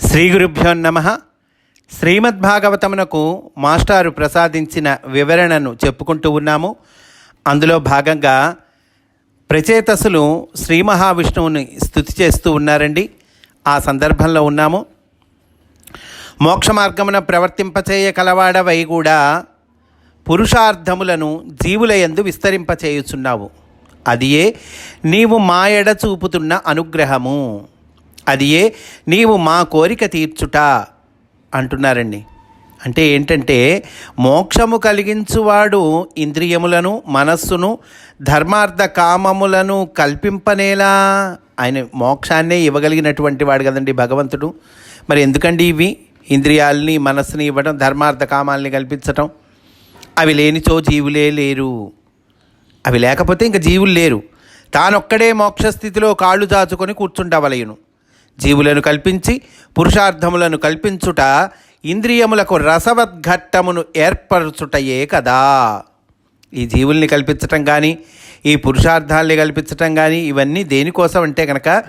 శ్రీ గురుభ్యో నమ. శ్రీమద్భాగవతమునకు మాస్టారు ప్రసాదించిన వివరణను చెప్పుకుంటూ ఉన్నాము. అందులో భాగంగా ప్రచేతసులు శ్రీ మహావిష్ణువుని స్థుతి చేస్తూ ఉన్నారండి. ఆ సందర్భంలో ఉన్నాము. మోక్ష మార్గమున ప్రవర్తింపచేయ కలవాడవై కూడా పురుషార్థములను జీవుల యందు విస్తరింపచేయుచున్నావు. అదియే నీవు మా ఎడ చూపుతున్న అనుగ్రహము. అదియే నీవు మా కోరిక తీర్చుట అంటున్నారండి. అంటే ఏంటంటే మోక్షము కలిగించువాడు ఇంద్రియములను మనస్సును ధర్మార్థ కామములను కల్పింపనేలా ఆయన మోక్షాన్నే ఇవ్వగలిగినటువంటి వాడు కదండి భగవంతుడు. మరి ఎందుకండి ఇవి? ఇంద్రియాలని మనస్సుని ఇవ్వడం ధర్మార్థ కామాలని కల్పించటం. అవి లేనిచో జీవులే లేరు. అవి లేకపోతే ఇంక జీవులు లేరు. తానొక్కడే మోక్షస్థితిలో కాళ్ళు దాచుకొని కూర్చుండవలయును. జీవులను కల్పించి పురుషార్థములను కల్పించుట ఇంద్రియములకు రసవద్ఘట్టమును ఏర్పరచుటయే కదా. ఈ జీవుల్ని కల్పించటం కానీ ఈ పురుషార్థాల్ని కల్పించటం కానీ ఇవన్నీ దేనికోసం అంటే కనుక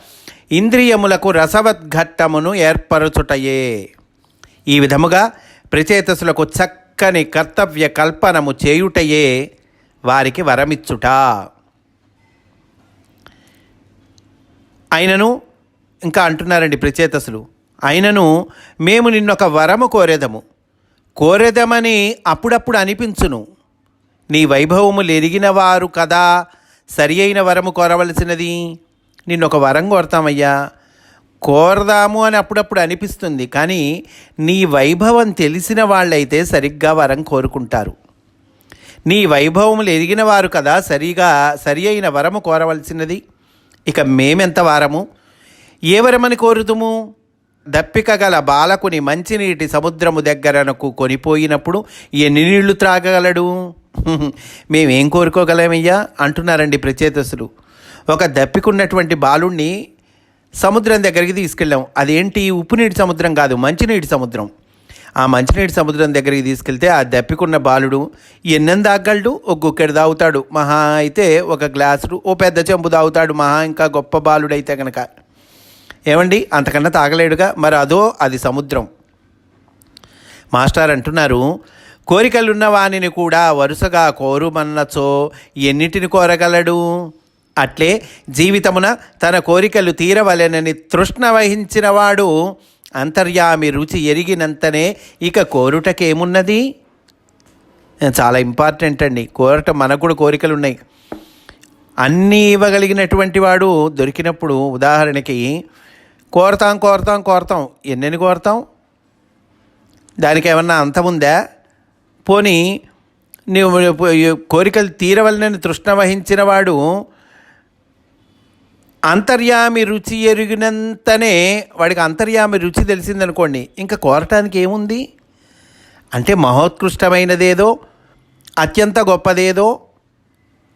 ఇంద్రియములకు రసవద్ఘట్టమును ఏర్పరచుటయే. ఈ విధముగా ప్రచేతసులకు చక్కని కర్తవ్య కల్పనము చేయుటయే వారికి వరమిచ్చుట. అయినను ఇంకా అంటున్నారండి ప్రచేతసులు అయినను మేము నిన్నొక వరము కోరేదము. కోరేదమని అప్పుడప్పుడు అనిపించును. నీ వైభవములు ఎరిగిన వారు కదా సరి అయిన వరము కోరవలసినది. నిన్నొక వరం కోరతామయ్యా. కోరదాము అని అప్పుడప్పుడు అనిపిస్తుంది కానీ నీ వైభవం తెలిసిన వాళ్ళైతే సరిగ్గా వరం కోరుకుంటారు. నీ వైభవములు ఎరిగిన వారు కదా సరిగా సరి అయిన వరము కోరవలసినది. ఇక మేమెంత వారము? ఏ వరమని కోరుతుము దప్పిక గల బాలకుని మంచినీటి సముద్రము దగ్గరనకు కొనిపోయినప్పుడు ఎన్ని నీళ్ళు త్రాగగలడు? మేమేం కోరుకోగలమయ్యా? అంటున్నారండి ప్రచేతసులు. ఒక దప్పికున్నటువంటి బాలుణ్ణి సముద్రం దగ్గరికి తీసుకెళ్ళాం. అదేంటి? ఉప్పునీటి సముద్రం కాదు మంచినీటి సముద్రం. ఆ మంచినీటి సముద్రం దగ్గరికి తీసుకెళ్తే ఆ దప్పికున్న బాలుడు ఎన్నెన్ దాగలడు ఒక గుక్కెడు తాగుతాడు. మహా అయితే ఒక గ్లాసుడు ఓ పెద్ద చెంబు తాగుతాడు. మహా ఇంకా గొప్ప బాలుడైతే కనుక ఏమండి? అంతకన్నా తాగలేడుగా. మరి అదో అది సముద్రం. మాస్టర్ అంటున్నారు కోరికలున్న వానిని కూడా వరుసగా కోరుమన్నచో ఎన్నిటిని కోరగలడు? అట్లే జీవితమున తన కోరికలు తీరవలెనని తృష్ణ వహించినవాడు అంతర్యామి రుచి ఎరిగినంతనే ఇక కోరుటకేమున్నది? చాలా ఇంపార్టెంట్ అండి కోరటం మనకు కూడా కోరికలు ఉన్నాయి అన్నీ ఇవ్వగలిగినటువంటి వాడు దొరికినప్పుడు ఉదాహరణకి కోరతాం కోరతాం కోరతాం. ఎన్నెన్ని కోరతాం? దానికి ఏమన్నా అంతముందా పోనీ నువ్వు కోరికలు తీరవలనని తృష్ణ వహించిన వాడు అంతర్యామి రుచి ఎరిగినంతనే వాడికి అంతర్యామి రుచి తెలిసిందనుకోండి ఇంకా కోరటానికి ఏముంది అంటే మహోత్కృష్టమైనదేదో అత్యంత గొప్పదేదో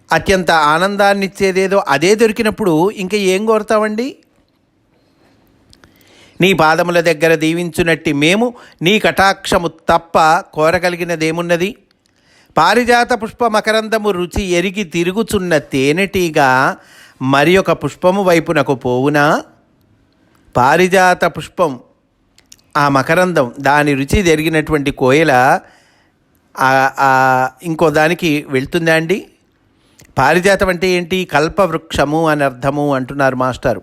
అత్యంత ఆనందాన్నిచ్చేదేదో అదే దొరికినప్పుడు ఇంకా ఏం కోరుతామండి? నీ పాదముల దగ్గర దీవించునట్టి మేము నీ కటాక్షము తప్ప కోరగలిగినదేమున్నది? పారిజాత పుష్ప మకరందము రుచి ఎరిగి తిరుగుచున్న తేనెటీగా మరి ఒక పుష్పము వైపునకు పోవునా? పారిజాత పుష్పం ఆ మకరందం దాని రుచి జరిగినటువంటి కోయల ఇంకో దానికి వెళ్తుందా అండి? పారిజాతం అంటే ఏంటి? కల్పవృక్షము అని అర్థము అంటున్నారు మాస్టారు.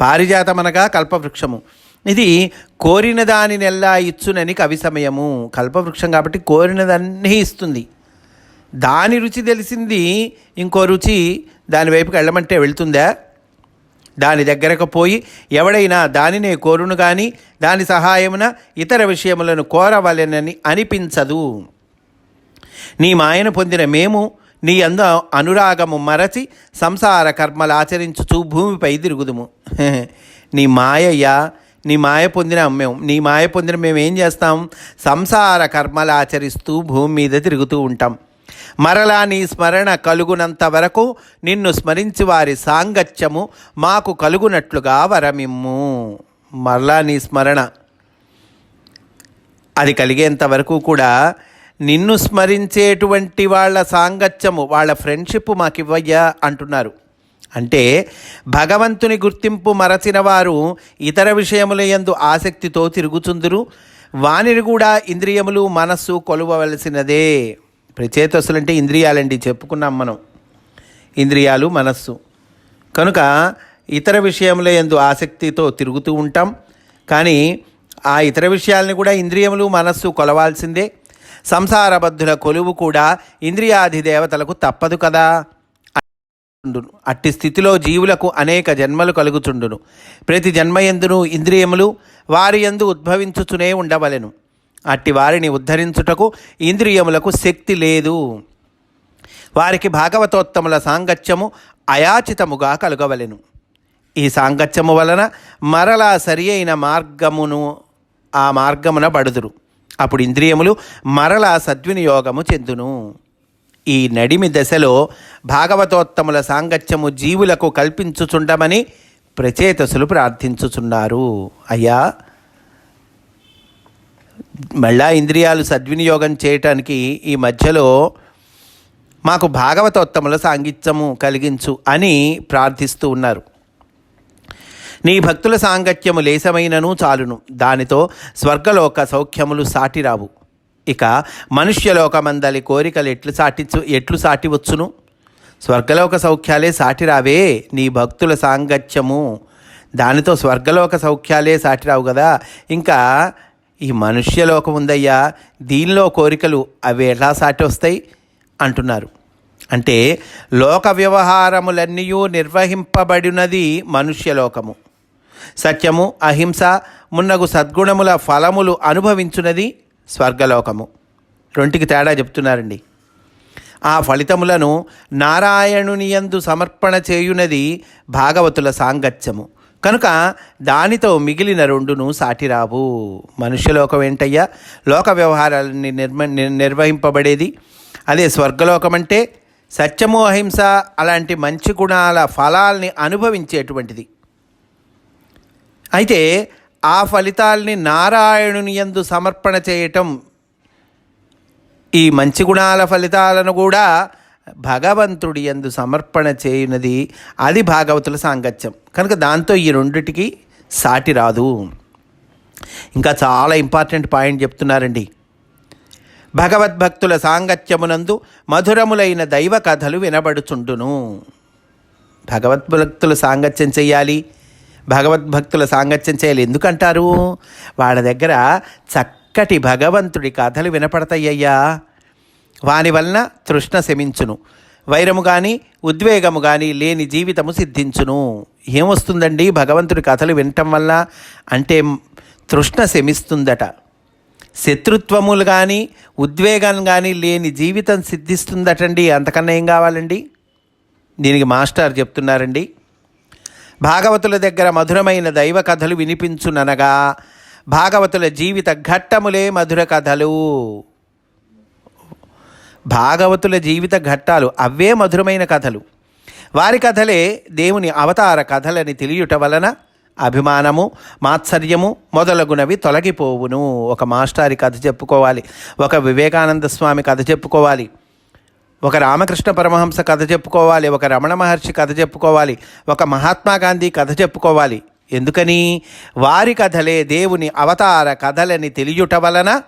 పారిజాతం అనగా కల్పవృక్షము. ఇది కోరిన దానినెల్లా ఇచ్చునని కవి సమయము. కల్పవృక్షం కాబట్టి కోరినదన్నీ ఇస్తుంది. దాని రుచి తెలిసింది ఇంకో రుచి దాని వైపుకి వెళ్ళమంటే వెళ్తుందా? దాని దగ్గరకు పోయి ఎవడైనా దానినే కోరును కానీ దాని సహాయమున ఇతర విషయములను కోరవలెనని అనిపించదు. నీ మాయను పొందిన మేము నీ అంద అనురాగము మరచి సంసార కర్మలు ఆచరించుచూ భూమిపై తిరుగుదుము. నీ మాయయ్యా నీ మాయ పొందిన మేము నీ మాయ పొందిన మేము ఏం చేస్తాం? సంసార కర్మలు ఆచరిస్తూ భూమి మీద తిరుగుతూ ఉంటాం. మరలా నీ స్మరణ కలుగునంత వరకు నిన్ను స్మరించి వారి సాంగత్యము మాకు కలుగునట్లుగా వరమిమ్ము. మరలా నీ స్మరణ. అది కలిగేంత వరకు కూడా నిన్ను స్మరించేటువంటి వాళ్ళ సాంగత్యము వాళ్ళ ఫ్రెండ్షిప్ మాకు ఇవ్వయ్యా అంటున్నారు. అంటే భగవంతుని గుర్తింపు మరచిన వారు ఇతర విషయముల యందు ఆసక్తితో తిరుగుచుందురు. వానిని కూడా ఇంద్రియములు మనస్సు కొలువవలసినదే. ప్రచేతస్సులు అంటే ఇంద్రియాలండి చెప్పుకున్నాం మనం. ఇంద్రియాలు మనస్సు. కనుక ఇతర విషయముల యందు ఆసక్తితో తిరుగుతూ ఉంటాం. కానీ ఆ ఇతర విషయాలని కూడా ఇంద్రియములు మనస్సు కొలవాల్సిందే. సంసారబద్ధుల కొలువు కూడా ఇంద్రియాది దేవతలకు తప్పదు కదా. అట్టి స్థితిలో జీవులకు అనేక జన్మలు కలుగుచుండును. ప్రతి జన్మయందును ఇంద్రియములు వారి యందు ఉద్భవించుచునే ఉండవలెను. అట్టి వారిని ఉద్ధరించుటకు ఇంద్రియములకు శక్తి లేదు. వారికి భాగవతోత్తముల సాంగత్యము అయాచితముగా కలుగవలెను. ఈ సాంగత్యము వలన మరలా సరి అయిన మార్గమును ఆ మార్గమున బడుదురు. అప్పుడు ఇంద్రియములు మరలా సద్వినియోగము చెందును. ఈ నడిమి దశలో భాగవతోత్తముల సాంగత్యము జీవులకు కల్పించుచుండమని ప్రచేతసులు ప్రార్థించుచున్నారు. అయ్యా మళ్ళా ఇంద్రియాలు సద్వినియోగం చేయటానికి ఈ మధ్యలో మాకు భాగవతోత్తముల సాంగిత్యము కలిగించు అని ప్రార్థిస్తూ ఉన్నారు. నీ భక్తుల సాంగత్యము లేసమైనను చాలును. దానితో స్వర్గలోక సౌఖ్యములు సాటిరావు. ఇక మనుష్యలోకమందలి కోరికలు ఎట్లు సాటిచ్చు ఎట్లు సాటివచ్చును? స్వర్గలోక సౌఖ్యాలే సాటిరావే నీ భక్తుల సాంగత్యము. దానితో స్వర్గలోక సౌఖ్యాలే సాటిరావు కదా ఇంకా ఈ మనుష్యలోకం ఉందయ్యా దీనిలో కోరికలు అవి ఎలా సాటి వస్తాయి అంటున్నారు. అంటే లోక వ్యవహారములన్నీ నిర్వహింపబడినది మనుష్యలోకము సత్యము అహింస మున్నగు సద్గుణముల ఫలములు అనుభవించున్నది స్వర్గలోకము. రెంటికి తేడా చెప్తున్నారండి. ఆ ఫలితములను నారాయణునియందు సమర్పణ చేయునది భాగవతుల సాంగత్యము. కనుక దానితో మిగిలిన రెండును సాటిరావు. మనుష్యలోకం ఏంటయ్యా? లోక వ్యవహారాలని నిర్మ నిర్వహింపబడేది. అదే స్వర్గలోకం అంటే సత్యము అహింస అలాంటి మంచి గుణాల ఫలాల్ని అనుభవించేటువంటిది. అయితే ఆ ఫలితాల్ని నారాయణుని యందు సమర్పణ చేయటం ఈ మంచి గుణాల ఫలితాలను కూడా భగవంతుడి యందు సమర్పణ చేయనది అది భాగవతుల సాంగత్యం. కనుక దాంతో ఈ రెండిటికి సాటి రాదు. ఇంకా చాలా ఇంపార్టెంట్ పాయింట్ చెప్తున్నారండి. భగవద్భక్తుల సాంగత్యమునందు మధురములైన దైవ కథలు వినబడుచుండును. భగవద్భక్తుల సాంగత్యం చేయాలి భగవద్భక్తుల సాంగత్యం చేయాలి. ఎందుకంటారు? వాళ్ళ దగ్గర చక్కటి భగవంతుడి కథలు వినపడతాయ్యా వాని వలన తృష్ణ శమించును. వైరము కానీ ఉద్వేగము కానీ లేని జీవితము సిద్ధించును. ఏమొస్తుందండి? భగవంతుడి కథలు వినటం వల్ల అంటే తృష్ణ శమిస్తుందట. శత్రుత్వములు కానీ ఉద్వేగం కానీ లేని జీవితం సిద్ధిస్తుందటండి. అంతకన్నా ఏం కావాలండి? దీనికి మాస్టర్ చెప్తున్నారండి. భాగవతుల దగ్గర మధురమైన దైవ కథలు వినిపించుననగా భాగవతుల జీవిత ఘట్టములే మధుర కథలు. భాగవతుల జీవిత ఘట్టాలు అవే మధురమైన కథలు. వారి కథలే దేవుని అవతార కథలని తెలియుట వలన అభిమానము మాత్సర్యము మొదలగునవి తొలగిపోవును. ఒక మాస్టారి కథ చెప్పుకోవాలి ఒక వివేకానంద స్వామి కథ చెప్పుకోవాలి. ఒక రామకృష్ణ పరమహంస కథ చెప్పుకోవాలి ఒక రమణ మహర్షి కథ చెప్పుకోవాలి ఒక మహాత్మా గాంధీ కథ చెప్పుకోవాలి. ఎందుకని? వారి కథలే దేవుని అవతార కథలని తెలియుట వలన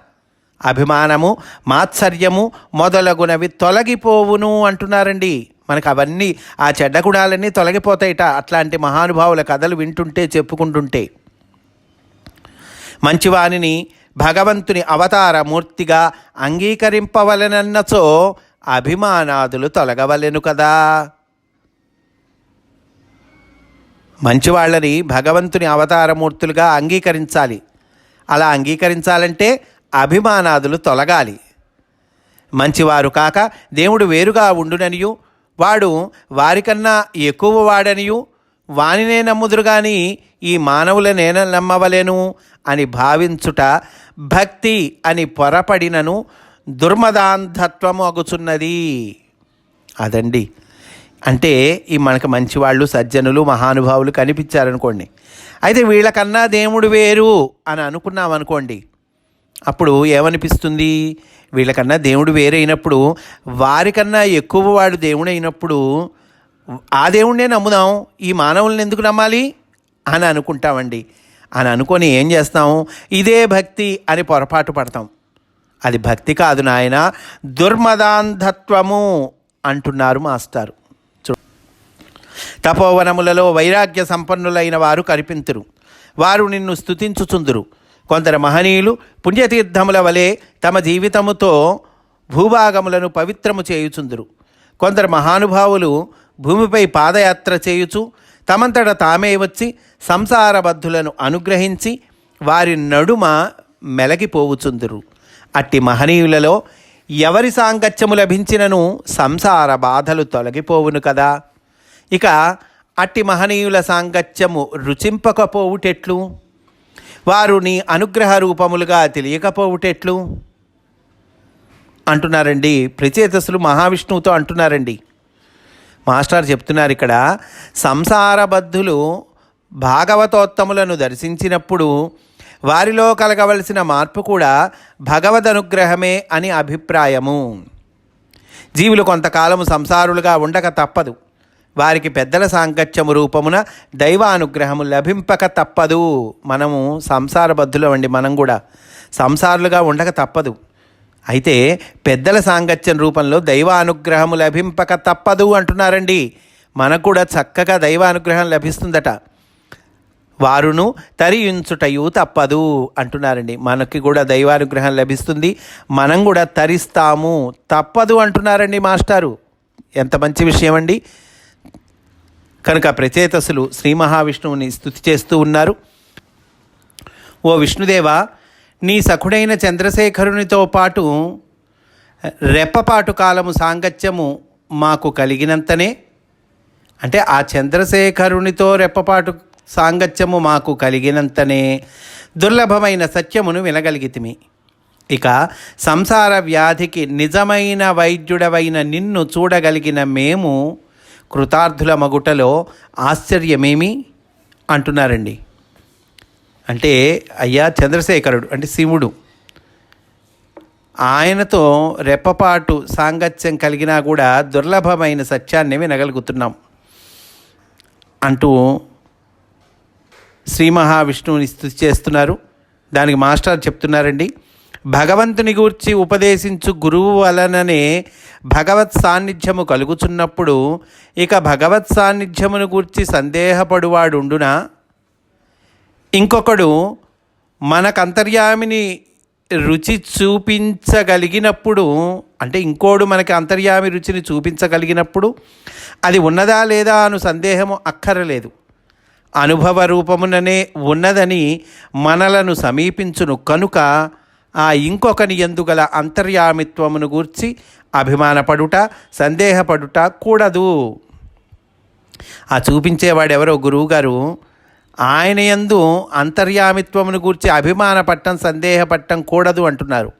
అభిమానము మాత్సర్యము మొదలగునవి తొలగిపోవును అంటున్నారండి. మనకు అవన్నీ ఆ చెడ్డ గుణాలన్నీ తొలగిపోతాయిట. అట్లాంటి మహానుభావుల కథలు వింటుంటే చెప్పుకుంటుంటే. మంచివానిని భగవంతుని అవతార మూర్తిగా అభిమానాదులు తొలగవలెను కదా. మంచివాళ్ళని భగవంతుని అవతారమూర్తులుగా అంగీకరించాలి. అలా అంగీకరించాలంటే అభిమానాదులు తొలగాలి. మంచివారు కాక దేవుడు వేరుగా ఉండుననియు వాడు వారికన్నా ఎక్కువ వాడనియు వానినే నమ్ముదురు గాని ఈ మానవులనేన నమ్మవలేను అని భావించుట భక్తి అని పొరపడినను దుర్మదాంధత్వము అగుచున్నది. అదండి. అంటే ఈ మనకు మంచివాళ్ళు సజ్జనులు మహానుభావులు కనిపించారనుకోండి. అయితే వీళ్ళకన్నా దేవుడు వేరు అని అనుకున్నాం అనుకోండి అప్పుడు ఏమనిపిస్తుంది? వీళ్ళకన్నా దేవుడు వేరైనప్పుడు వారికన్నా ఎక్కువ వాడు దేవుడు అయినప్పుడు ఆ దేవుడినే నమ్ముదాం ఈ మానవుల్ని ఎందుకు నమ్మాలి? అని అనుకుంటామండి. అని అనుకొని ఏం చేస్తాం? ఇదే భక్తి అని పొరపాటు పడతాం. అది భక్తి కాదు నాయన దుర్మదాంధత్వము అంటున్నారు మాస్టారు. చూ తపోవనములలో వైరాగ్య సంపన్నులైన వారు కనిపించరు వారు నిన్ను స్తుతించుచుందురు. కొందరు మహనీయులు పుణ్యతీర్థముల వలె తమ జీవితముతో భూభాగములను పవిత్రము చేయుచుందురు. కొందరు మహానుభావులు భూమిపై పాదయాత్ర చేయుచు తమంతట తామే వచ్చి సంసారబద్ధులను అనుగ్రహించి వారి నడుమ మెలగిపోవుచుందురు. అట్టి మహనీయులలో ఎవరి సాంగత్యము లభించినను సంసార బాధలు తొలగిపోవును కదా. ఇక అట్టి మహనీయుల సాంగత్యము రుచింపకపోవుటెట్లు? వారు నీ అనుగ్రహ రూపములుగా తెలియకపోవుటెట్లు? అంటున్నారండి ప్రచేతసులు మహావిష్ణువుతో అంటున్నారండి. మాస్టర్ చెప్తున్నారు ఇక్కడ సంసారబద్ధులు భాగవతోత్తములను దర్శించినప్పుడు వారిలో కలగవలసిన మార్పు కూడా భగవద్ అనుగ్రహమే అని అభిప్రాయము. జీవులు కొంతకాలము సంసారులుగా ఉండక తప్పదు. వారికి పెద్దల సాంగత్యము రూపమున దైవానుగ్రహము లభింపక తప్పదు. మనము సంసారబద్ధులం అండి మనం కూడా. సంసారులుగా ఉండక తప్పదు. అయితే పెద్దల సాంగత్యం రూపంలో దైవానుగ్రహము లభింపక తప్పదు అంటున్నారండి. మనకు కూడా చక్కగా దైవానుగ్రహం లభిస్తుందట. వారును తరియించుటయు తప్పదు అంటున్నారండి. మనకి కూడా దైవానుగ్రహం లభిస్తుంది. మనం కూడా తరిస్తాము. తప్పదు అంటున్నారండి మాస్టారు. ఎంత మంచి విషయం అండి కనుక ప్రచేతసులు శ్రీ మహావిష్ణువుని స్థుతి చేస్తూ ఉన్నారు. ఓ విష్ణుదేవ నీ సఖుడైన చంద్రశేఖరునితో పాటు రెప్పపాటు కాలము సాంగత్యము మాకు కలిగినంతనే. అంటే ఆ చంద్రశేఖరునితో రెప్పపాటు సాంగత్యము మాకు కలిగినంతనే దుర్లభమైన సత్యమును వినగలిగితిమి. ఇక సంసార వ్యాధికి నిజమైన వైద్యుడవైన నిన్ను చూడగలిగిన మేము కృతార్థుల మగుటలో ఆశ్చర్యమేమి? అంటున్నారండి. అంటే అయ్యా చంద్రశేఖరుడు అంటే శివుడు. ఆయనతో రెప్పపాటు సాంగత్యం కలిగినా కూడా దుర్లభమైన సత్యాన్ని వినగలుగుతున్నాం. అంటూ శ్రీ మహావిష్ణువుని స్థుతి చేస్తున్నారు. దానికి మాస్టర్ చెప్తున్నారండి భగవంతుని గూర్చి ఉపదేశించు గురువు వలననే భగవత్ సాన్నిధ్యము కలుగుచున్నప్పుడు ఇక భగవత్ సాన్నిధ్యమును గూర్చి సందేహపడువాడుండునా? ఇంకొకడు మనకు అంతర్యామిని రుచి చూపించగలిగినప్పుడు అంటే ఇంకోడు మనకి అంతర్యామి రుచిని చూపించగలిగినప్పుడు అది ఉన్నదా లేదా అను సందేహము అక్కరలేదు. అనుభవ రూపముననే ఉన్నదని మనలను సమీపించును. కనుక ఆ ఇంకొకని ఎందుగల అంతర్యామిత్వమును గూర్చి అభిమానపడుట సందేహపడుట కూడదు. ఆ చూపించేవాడెవరో గురువుగారు ఆయన యందు అంతర్యామిత్వమును గూర్చి అభిమానపట్టం సందేహపట్టం కూడదు అంటున్నారు.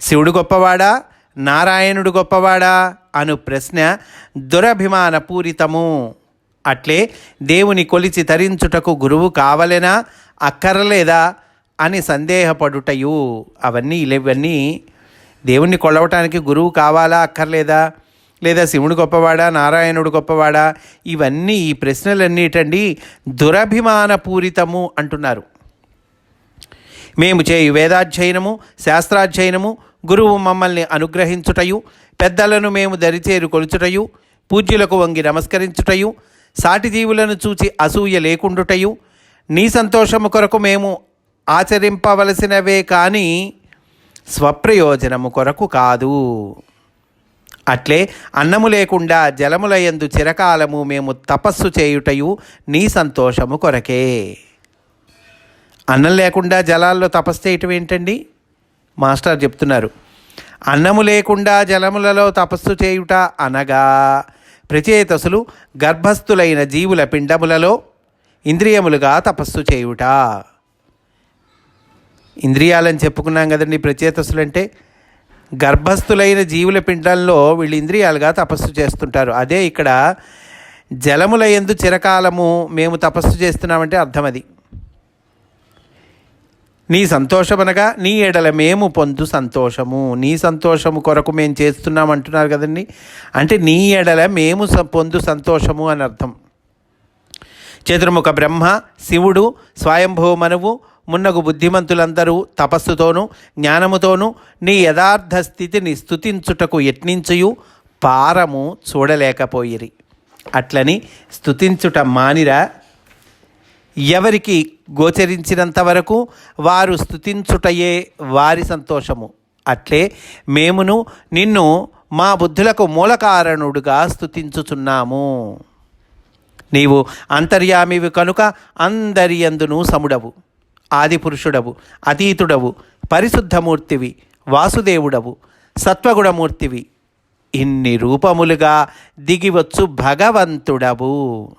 శివుడు గొప్పవాడా? నారాయణుడు గొప్పవాడా? అను ప్రశ్న దురభిమాన పూరితము అట్లే దేవుని కొలిచి తరించుటకు గురువు కావలేనా? అక్కరలేదా? అని సందేహపడుటయు. అవన్నీ ఇవన్నీ దేవుణ్ణి కొలవటానికి గురువు కావాలా? అక్కర్లేదా? లేదా శివుడు గొప్పవాడా? నారాయణుడు గొప్పవాడా? ఇవన్నీ ఈ ప్రశ్నలన్నిటండి దురభిమానపూరితము అంటున్నారు. మేము చేయు వేదాధ్యయనము శాస్త్రాధ్యయనము గురువు మమ్మల్ని అనుగ్రహించుటయు పెద్దలను మేము దరిచేరు కొలుచుటయు పూజ్యులకు వంగి నమస్కరించుటయు సాటి జీవులను చూచి అసూయ లేకుండుటయు. నీ సంతోషము కొరకు మేము ఆచరింపవలసినవే కానీ స్వప్రయోజనము కొరకు కాదు. అట్లే అన్నము లేకుండా జలములయందు చిరకాలము మేము తపస్సు చేయుటయు నీ సంతోషము కొరకే. అన్నం లేకుండా జలాల్లో తపస్సు చేయటం ఏంటండి? మాస్టర్ చెప్తున్నారు. అన్నము లేకుండా జలములలో తపస్సు చేయుట అనగా ప్రచేతసులు గర్భస్థులైన జీవుల పిండములలో ఇంద్రియములుగా తపస్సు చేయుట. ఇంద్రియాలని చెప్పుకున్నాం కదండి ప్రచేతసులు అంటే గర్భస్థులైన జీవుల పిండాల్లో వీళ్ళు ఇంద్రియాలుగా తపస్సు చేస్తుంటారు. అదే ఇక్కడ జలముల ఎందు చిరకాలము మేము తపస్సు చేస్తున్నామంటే అర్థం అది నీ సంతోషమనగా నీ ఎడల మేము పొందు సంతోషము. నీ సంతోషము కొరకు మేము చేస్తున్నాం అంటున్నారు కదండి. అంటే నీ ఎడల మేము పొందు సంతోషము అని అర్థం. చతుర్ముఖ బ్రహ్మ శివుడు స్వయంభూమనువు మున్నగు బుద్ధిమంతులందరూ తపస్సుతోనూ జ్ఞానముతోనూ నీ యథార్థ స్థితిని స్థుతించుటకు యత్నించయు పారము చూడలేకపోయిరి. అట్లని స్థుతించుట మానిరా ఎవరికి గోచరించినంత వరకు వారు స్థుతించుటయే వారి సంతోషము. అట్లే మేమును నిన్ను మా బుద్ధులకు మూలకారణుడుగా స్థుతించుచున్నాము నీవు అంతర్యామివి కనుక అందరి యందును సముడవు ఆదిపురుషుడవు అతీతుడవు పరిశుద్ధమూర్తివి వాసుదేవుడవు సత్వగుణమూర్తివి. ఇన్ని రూపములుగా దిగివచ్చు భగవంతుడవు.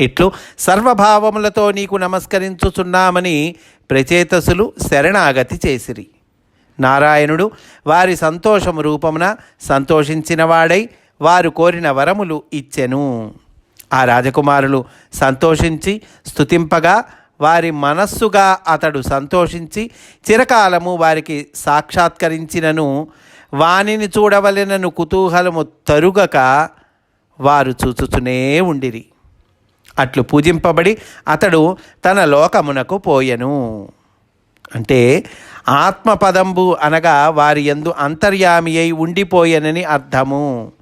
ఇట్లు సర్వభావములతో నీకు నమస్కరించుచున్నామని ప్రచేతసులు శరణాగతి చేసిరి. నారాయణుడు వారి సంతోషము రూపమున సంతోషించినవాడై వారు కోరిన వరములు ఇచ్చెను. ఆ రాజకుమారులు సంతోషించి స్తుతింపగా వారి మనస్సుగా అతడు సంతోషించి చిరకాలము వారికి సాక్షాత్కరించినను వానిని చూడవలెనను కుతూహలము తరుగక వారు చూచుచునే ఉండిరి. అట్లు పూజింపబడి అతడు తన లోకమునకు పోయెను. అంటే ఆత్మపదంబు అనగా వారి యందు అంతర్యామి అయి ఉండిపోయెనని అర్థము.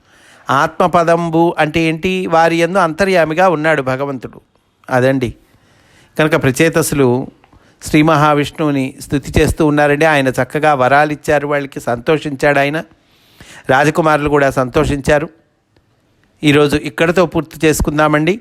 ఆత్మపదంబు అంటే ఏంటి? వారి యందు అంతర్యామిగా ఉన్నాడు భగవంతుడు. అదండి. కనుక ప్రచేతసులు శ్రీ మహావిష్ణువుని స్థుతి చేస్తూ ఉన్నారండి. ఆయన చక్కగా వరాలు ఇచ్చారు వాళ్ళకి సంతోషించాడు ఆయన. రాజకుమారులు కూడా సంతోషించారు. ఈరోజు ఇక్కడతో పూర్తి చేసుకుందామండి.